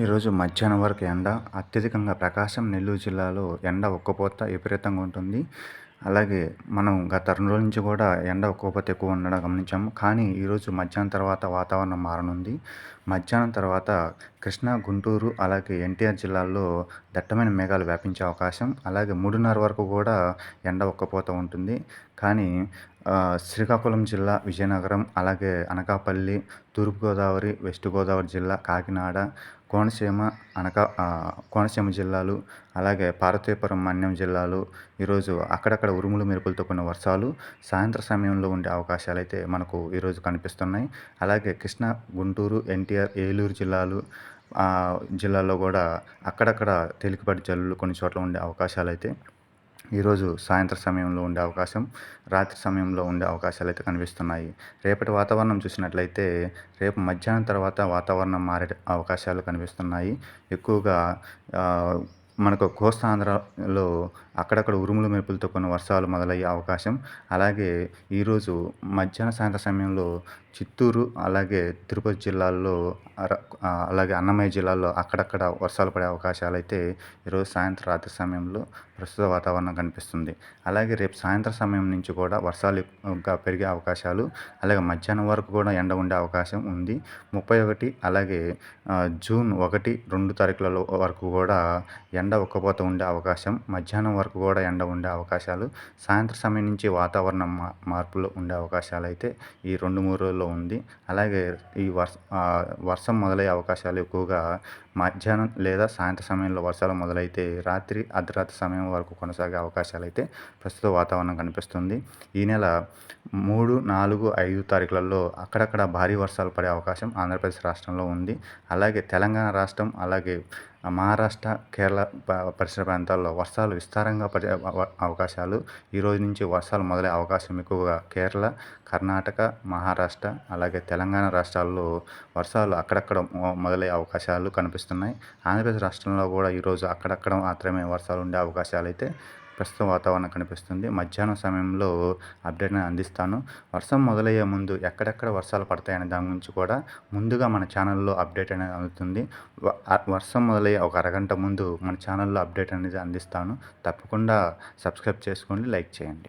ఈరోజు మధ్యాహ్నం వరకు ఎండ అత్యధికంగా ప్రకాశం నెల్లూరు జిల్లాలో ఎండ ఒక్కపోత విపరీతంగా ఉంటుంది. అలాగే మనం గత రెండు రోజుల నుంచి కూడా ఎండ ఒక్కపోత ఎక్కువ ఉండడం గమనించాము. కానీ ఈరోజు మధ్యాహ్నం తర్వాత వాతావరణం మారనుంది. మధ్యాహ్నం తర్వాత కృష్ణా గుంటూరు అలాగే ఎన్టీఆర్ జిల్లాల్లో దట్టమైన మేఘాలు వ్యాపించే అవకాశం. అలాగే మూడున్నర వరకు కూడా ఎండ ఒక్కపోత ఉంటుంది. కానీ శ్రీకాకుళం జిల్లా విజయనగరం అలాగే అనకాపల్లి తూర్పుగోదావరి వెస్ట్ గోదావరి జిల్లా కాకినాడ కోనసీమ అనకా కోనసీమ జిల్లాలు అలాగే పార్వతీపురం మన్యం జిల్లాలు ఈరోజు అక్కడక్కడ ఉరుములు మెరుపులతో కొన్ని వర్షాలు సాయంత్ర సమయంలో ఉండే అవకాశాలు అయితే మనకు ఈరోజు కనిపిస్తున్నాయి. అలాగే కృష్ణా గుంటూరు ఎన్టీఆర్ ఏలూరు జిల్లాలు జిల్లాలో కూడా అక్కడక్కడ తేలికపాటి జల్లులు కొన్ని చోట్ల ఉండే అవకాశాలు అయితే ఈరోజు సాయంత్రం సమయంలో ఉండే అవకాశం రాత్రి సమయంలో ఉండే అవకాశాలు అయితే కనిపిస్తున్నాయి. రేపటి వాతావరణం చూసినట్లయితే రేపు మధ్యాహ్నం తర్వాత వాతావరణం మారే అవకాశాలు కనిపిస్తున్నాయి. ఎక్కువగా మనకు కోస్తాంధ్రలో అక్కడక్కడ ఉరుములు మెరుపులతో కొన్ని వర్షాలు మొదలయ్యే అవకాశం. అలాగే ఈరోజు మధ్యాహ్న సాయంత్ర సమయంలో చిత్తూరు అలాగే తిరుపతి జిల్లాల్లో అలాగే అన్నమయ్య జిల్లాలో అక్కడక్కడ వర్షాలు పడే అవకాశాలు అయితే ఈరోజు సాయంత్రం రాత్రి సమయంలో ప్రస్తుత వాతావరణం కనిపిస్తుంది. అలాగే రేపు సాయంత్రం సమయం నుంచి కూడా వర్షాలు పెరిగే అవకాశాలు అలాగే మధ్యాహ్నం వరకు కూడా ఎండ ఉండే అవకాశం ఉంది. ముప్పై ఒకటి అలాగే జూన్ ఒకటి రెండు తారీఖులలో వరకు కూడా ఎండ ఉక్కపోత ఉండే అవకాశం. మధ్యాహ్నం వరకు వరకు కూడా ఎండ ఉండే అవకాశాలు సాయంత్రం సమయం నుంచి వాతావరణం మా మార్పులు ఉండే అవకాశాలు అయితే ఈ రెండు మూడు రోజుల్లో ఉంది. అలాగే ఈ వర్ష వర్షం మొదలయ్యే అవకాశాలు ఎక్కువగా మధ్యాహ్నం లేదా సాయంత్రం సమయంలో వర్షాలు మొదలైతే రాత్రి అర్ధరాత్రి సమయం వరకు కొనసాగే అవకాశాలు అయితే ప్రస్తుత వాతావరణం కనిపిస్తుంది. ఈ నెల మూడు నాలుగు ఐదు తారీఖులలో అక్కడక్కడ భారీ వర్షాలు పడే అవకాశం ఆంధ్రప్రదేశ్ రాష్ట్రంలో ఉంది. అలాగే తెలంగాణ రాష్ట్రం అలాగే మహారాష్ట్ర కేరళ పరిసర ప్రాంతాల్లో వర్షాలు విస్తారంగా పడే అవకాశాలు ఈ రోజు నుంచి వర్షాలు మొదలయ్యే అవకాశం ఎక్కువగా కేరళ కర్ణాటక మహారాష్ట్ర అలాగే తెలంగాణ రాష్ట్రాల్లో వర్షాలు అక్కడక్కడ మొదలయ్యే అవకాశాలు కనిపిస్తున్నాయి. ఆంధ్రప్రదేశ్ రాష్ట్రంలో కూడా ఈరోజు అక్కడక్కడ మాత్రమే వర్షాలు ఉండే అవకాశాలు అయితే ప్రస్తుతం వాతావరణం కనిపిస్తుంది. మధ్యాహ్నం సమయంలో అప్డేట్ని అందిస్తాను. వర్షం మొదలయ్యే ముందు ఎక్కడెక్కడ వర్షాలు పడతాయనే దాని గురించి కూడా ముందుగా మన ఛానల్లో అప్డేట్ అనేది అందుతుంది. వర్షం మొదలయ్యే ఒక అరగంట ముందు మన ఛానల్లో అప్డేట్ అనేది అందిస్తాను. తప్పకుండా సబ్స్క్రైబ్ చేసుకోండి లైక్ చేయండి.